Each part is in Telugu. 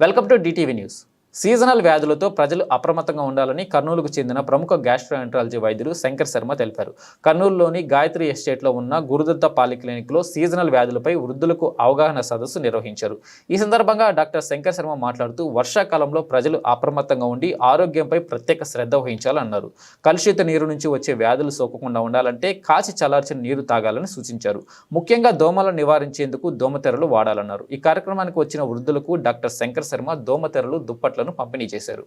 Welcome to DTV news Seasonal వ్యాధులతో ప్రజలు అప్రమత్తంగా ఉండాలని కర్నూలుకు చెందిన ప్రముఖ గ్యాస్ట్రోఎంట్రాలజీ వైద్యులు శంకర్ శర్మ తెలిపారు. కర్నూలులోని గాయత్రి ఎస్టేట్లో ఉన్న గురుదత్త పాలిక్లినిక్లో సీజనల్ వ్యాధులపై వృద్ధులకు అవగాహన సదస్సు నిర్వహించారు. ఈ సందర్భంగా డాక్టర్ శంకర్ శర్మ మాట్లాడుతూ వర్షాకాలంలో ప్రజలు అప్రమత్తంగా ఉండి ఆరోగ్యంపై ప్రత్యేక శ్రద్ధ వహించాలన్నారు. కలుషిత నీరు నుంచి వచ్చే వ్యాధులు సోకకుండా ఉండాలంటే కాచి చల్లార్చిన నీరు తాగాలని సూచించారు. ముఖ్యంగా దోమలను నివారించేందుకు దోమతెరలు వాడాలన్నారు. ఈ కార్యక్రమానికి వచ్చిన వృద్ధులకు డాక్టర్ శంకర్ శర్మ దోమతెరలు దుప్పట్లను పంపిణీ చేశారు.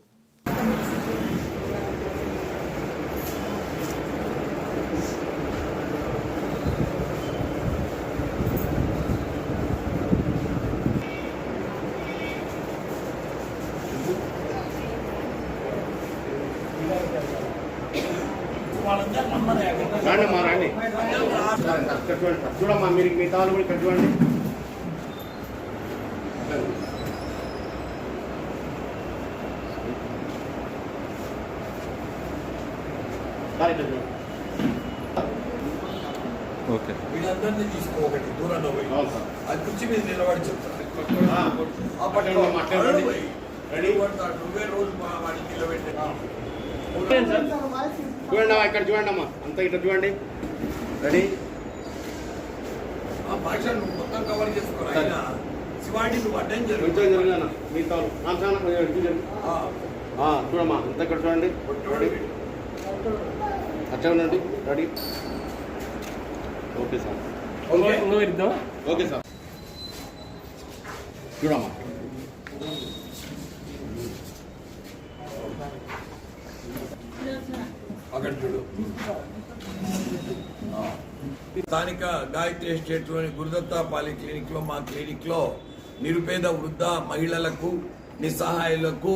రండి అమ్మా రండి. చూడమ్మా మీరు మిగతా వాళ్ళు కూడా కట్టుకోండి. చూడండి సార్ ఇక్కడ చూడండి ఓకే. వీళ్ళందరినీ తీసుకో ఒకటి దూరంలో పోయి. అది కుర్చీ మీద నిలబడి. రెడీ? నువ్వు రోజు మా వాడికి చూడండి ఇక్కడ చూడండి అమ్మా అంతా ఇక్కడ చూడండి. రెడీ? ఆ భాష నువ్వు మొత్తం కవర్ చేసుకోరా? శివాడి నువ్వు అడ్డం జరుగు. జరిగినా. ఆ, ఆ, చూడమ్మా అంతా ఇక్కడ చూడండి. అట్లా ఉండండి. Ready okay. Sir okay? Okay sir చూడమ్మా. అక్కడ చూడు. స్థానిక గాయత్రి ఎస్టేట్లోని గురుదత్త పాలి క్లినిక్లో మా క్లినిక్లో నిరుపేద వృద్ధ మహిళలకు నిస్సహాయులకు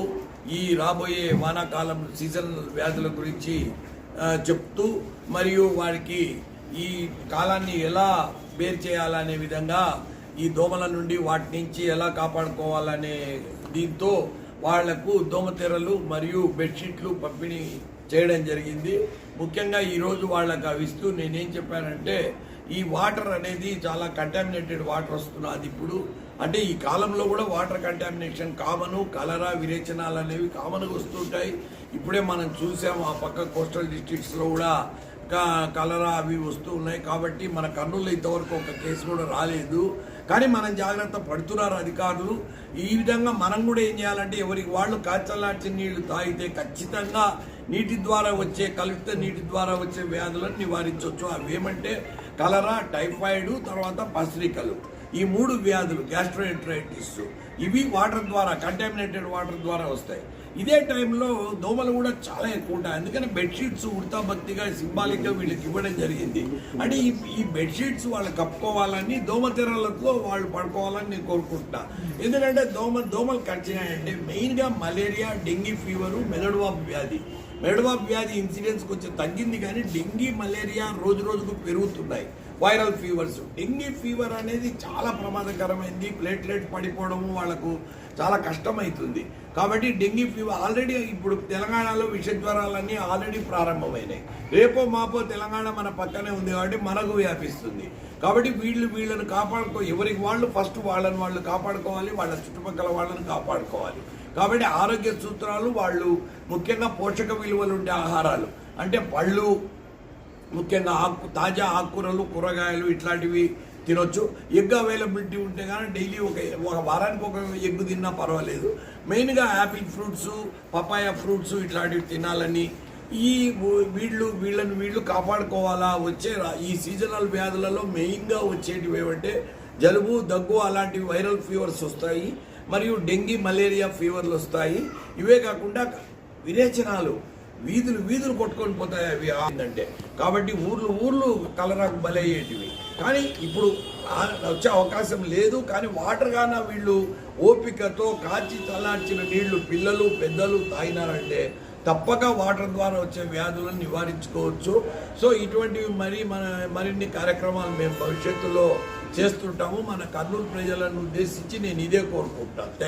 ఈ రాబోయే వానాకాలం సీజన్ వ్యాధుల గురించి చెప్తూ మరియు వారికి ఈ కాలాన్ని ఎలా బేర్ చేయాలనే విధంగా ఈ దోమల నుండి వాటి నుంచి ఎలా కాపాడుకోవాలనే దీంతో వాళ్ళకు దోమతెరలు మరియు బెడ్షీట్లు పంపిణీ చేయడం జరిగింది. ముఖ్యంగా ఈరోజు వాళ్ళకు అవి ఇస్తూ నేనేం చెప్పానంటే ఈ వాటర్ అనేది చాలా కంటామినేటెడ్ వాటర్ వస్తున్నది ఇప్పుడు. అంటే ఈ కాలంలో కూడా వాటర్ కంటామినేషన్ కామను కలరా విరేచనాలు అనేవి కామన్గా వస్తుంటాయి. ఇప్పుడే మనం చూసాం ఆ పక్క కోస్టల్ డిస్ట్రిక్ట్స్లో కూడా కలరా అవి వస్తూ ఉన్నాయి. కాబట్టి మన కర్నూలు ఇంతవరకు ఒక కేసు కూడా రాలేదు. కానీ మనం జాగ్రత్త పడుతున్నారు అధికారులు. ఈ విధంగా మనం కూడా ఏం చేయాలంటే ఎవరికి వాళ్ళు కాచల్లార్చిన నీళ్ళు తాగితే ఖచ్చితంగా నీటి ద్వారా వచ్చే కలుషిత నీటి ద్వారా వచ్చే వ్యాధులను నివారించవచ్చు. అవి ఏమంటే కలరా టైఫాయిడ్ తర్వాత పసిరికలు. ఈ మూడు వ్యాధులు గ్యాస్ట్రోఎంట్రైటిస్. ఇవి వాటర్ ద్వారా కంటామినేటెడ్ వాటర్ ద్వారా వస్తాయి. ఇదే టైంలో దోమలు కూడా చాలా ఎక్కువ ఉంటాయి. అందుకని బెడ్షీట్స్ ఉడతా భక్తిగా సింబాలిక్గా వీళ్ళకి ఇవ్వడం జరిగింది. అంటే ఈ ఈ బెడ్షీట్స్ వాళ్ళు కప్పుకోవాలని దోమతెరలతో వాళ్ళు పడుకోవాలని నేను కోరుకుంటున్నా. ఎందుకంటే దోమ దోమలు కరిచినాయంటే మెయిన్గా మలేరియా డెంగీ ఫీవరు మెదడువాపు వ్యాధి. మెదడువాపు వ్యాధి ఇన్సిడెన్స్ కొంచెం తగ్గింది కానీ డెంగీ మలేరియా రోజు రోజుకు పెరుగుతున్నాయి. Viral fevers. డెంగీ ఫీవర్ అనేది చాలా ప్రమాదకరమైంది. ప్లేట్లెట్ పడిపోవడము వాళ్ళకు చాలా కష్టమవుతుంది కాబట్టి డెంగీ ఫీవర్ ఆల్రెడీ ఇప్పుడు తెలంగాణలో విష జ్వరాలన్నీ ఆల్రెడీ ప్రారంభమైనాయి. రేపో మాపో తెలంగాణ మన పక్కనే ఉంది కాబట్టి మనకు వ్యాపిస్తుంది. కాబట్టి వీళ్ళు వీళ్ళని కాపాడుకో ఎవరికి వాళ్ళు? ఫస్ట్ వాళ్ళని వాళ్ళు కాపాడుకోవాలి. వాళ్ళ చుట్టుపక్కల వాళ్ళని కాపాడుకోవాలి. కాబట్టి ఆరోగ్య సూత్రాలు వాళ్ళు ముఖ్యంగా పోషక విలువలు ఉండే ఆహారాలు. అంటే పళ్ళు ముఖ్యంగా ఆకు తాజా ఆకుకూరలు కూరగాయలు ఇట్లాంటివి తినొచ్చు. ఎగ్ అవైలబిలిటీ ఉంటే కానీ డైలీ ఒక ఒక వారానికి ఒక ఎగ్ తిన్నా పర్వాలేదు. మెయిన్గా యాపిల్ ఫ్రూట్స్ పపాయ ఫ్రూట్స్ ఇట్లాంటివి తినాలని ఈ వీళ్ళు వీళ్ళని వీళ్ళు కాపాడుకోవాలా వచ్చే ఈ సీజనల్ వ్యాధులలో మెయిన్గా వచ్చేటివి ఏమంటే జలుబు దగ్గు అలాంటి వైరల్ ఫీవర్స్ వస్తాయి. మరియు డెంగీ మలేరియా ఫీవర్లు వస్తాయి. ఇవే కాకుండా విరేచనాలు వీధులు వీధులు కొట్టుకొని పోతాయి అవి అంటే కాబట్టి ఊర్లు ఊర్లు కలరాకు బలయ్యేటివి. కానీ ఇప్పుడు వచ్చే అవకాశం లేదు. కానీ వాటర్ గాన వీళ్ళు ఓపికతో కాచి చల్లార్చిన నీళ్ళు పిల్లలు పెద్దలు తాగినారంటే తప్పక వాటర్ ద్వారా వచ్చే వ్యాధులను నివారించుకోవచ్చు. సో ఇటువంటివి మరి మన మరిన్ని కార్యక్రమాలు మేము భవిష్యత్తులో చేస్తుంటాము. మన కర్నూలు ప్రజలను ఉద్దేశించి నేను ఇదే కోరుకుంటాను